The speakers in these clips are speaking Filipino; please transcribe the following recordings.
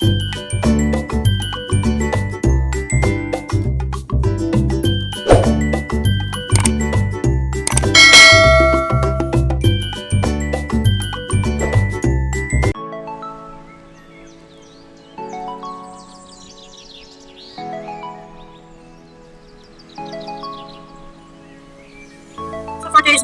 So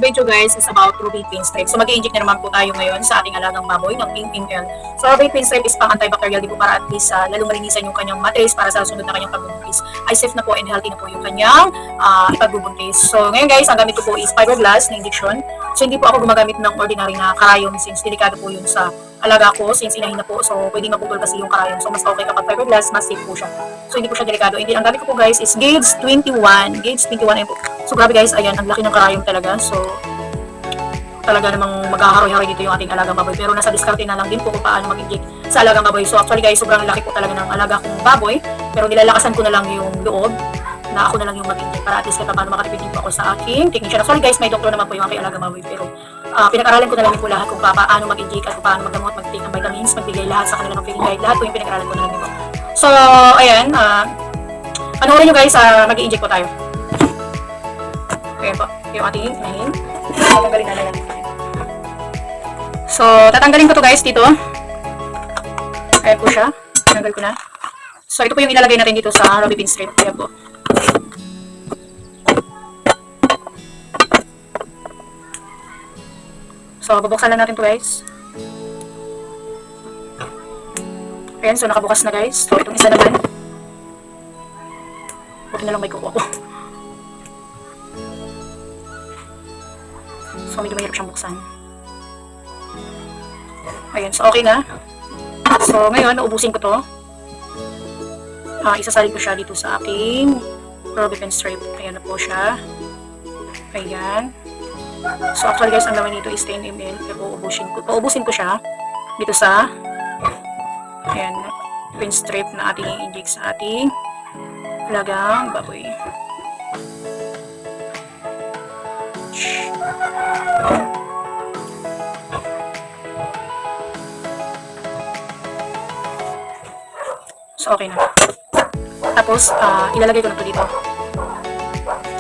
video guys is about Ruby Stripe. So mag-inject na naman po tayo ngayon sa ating alagang baboy ng Pink ML. So Ruby Pin Stripe is pang antibacterial din po para at least uh, lalo malinisan yung kanyang matris para sa sunod na kanyang pagbubuntis. Ay safe na po and healthy na po yung kanyang uh, pagbubuntis. So ngayon guys, ang gamit ko po is fiberglass na injection. So hindi po ako gumagamit ng ordinary na karayom since delikado po yun sa alaga ko since inahin na po. So pwedeng maputol kasi yung karayom. So mas okay kapag fiberglass, mas safe po siya. So hindi po siya delikado. And then, ang gamit ko po guys is gauge 21. Gauge 21 ayun po. So grabe guys, ayan, ang laki ng karayom talaga. So talaga namang maghaharoy-haroy dito yung ating alagang baboy. Pero nasa diskarte na lang din po kung paano mag-inject sa alagang baboy. So actually guys, sobrang laki po talaga ng alaga kong baboy. Pero nilalakasan ko na lang yung loob na ako na lang yung mag-inject para at least kahit paano makatipid din po ako sa aking technician. Actually guys, may doktor naman po yung aking alagang baboy. Pero ah, pinag-aralan ko na lang po lahat kung pa- paano mag-inject at kung paano magdamot, mag-take ng vitamins, magbigay lahat sa kanila ng feeding guide. Lahat po yung pinag-aralan ko na lang po. So, ayan, ah, panoorin nyo guys, ah, mag-i-inject po tayo. Ayan po, yung ating inahin. Tatanggalin na lang. So, tatanggalin ko to guys dito. Ayan po siya. Tanggal ko na. So, ito po yung ilalagay natin dito sa Robbie Pin Strip. Ayan po. So, bubuksan lang natin to guys. Ayan, so nakabukas na guys. So, itong isa naman. Huwag na lang may kuko ko. So, medyo mahirap siyang buksan. Ayan, so okay na. So, ngayon, naubusin ko to. Ah, isasalin ko siya dito sa aking Pen Stripe. Ayan na po siya. Ayan. So, actually guys, ang laman nito is 10 ml. Kaya paubusin ko, paubusin ko siya dito sa ayan, pin strip na ating i-inject sa ating lagang baboy. So, okay na. Tapos, ah, ilalagay ko na to dito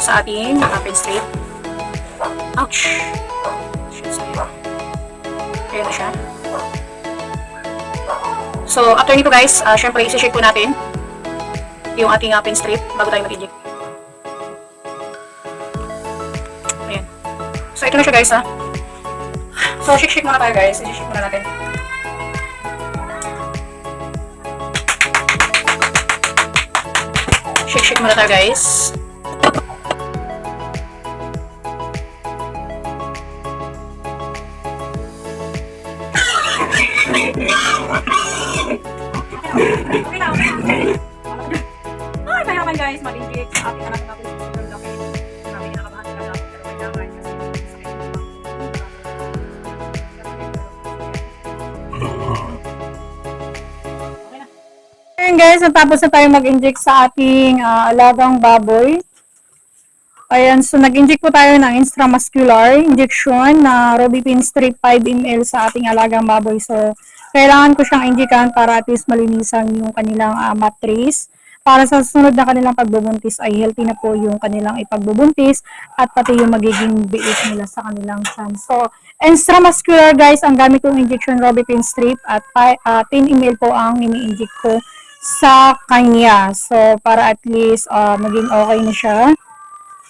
sa ating uh, pin strip. Ouch! Shit, sorry. Ayan na siya. So, after nito guys, uh, syempre isi-shake po natin yung ating uh, pin strip bago tayo mag-inject. Ayan. So, ito na siya guys ha. So, shake-shake muna tayo guys. Isi-shake muna natin. Shake-shake muna tayo guys. Ay, mayaman guys, mag-inject sa Ayun guys, natapos na tayo mag-inject sa ating ah, alagang baboy. Ayan, so nag-inject po tayo ng intramuscular injection na Robipin Strip 5 ml sa ating alagang baboy. So, kailangan ko siyang injikan para at least malinisan yung kanilang ah, matris. Para sa susunod na kanilang pagbubuntis ay healthy na po yung kanilang ipagbubuntis at pati yung magiging biik nila sa kanilang tiyan. So, intramuscular guys, ang gamit kong injection Robipin Strip at pi- ah, 10 ml po ang ini-inject ko sa kanya. So, para at least ah, maging okay na siya.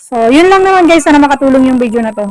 So, yun lang naman guys. Sana makatulong yung video na to.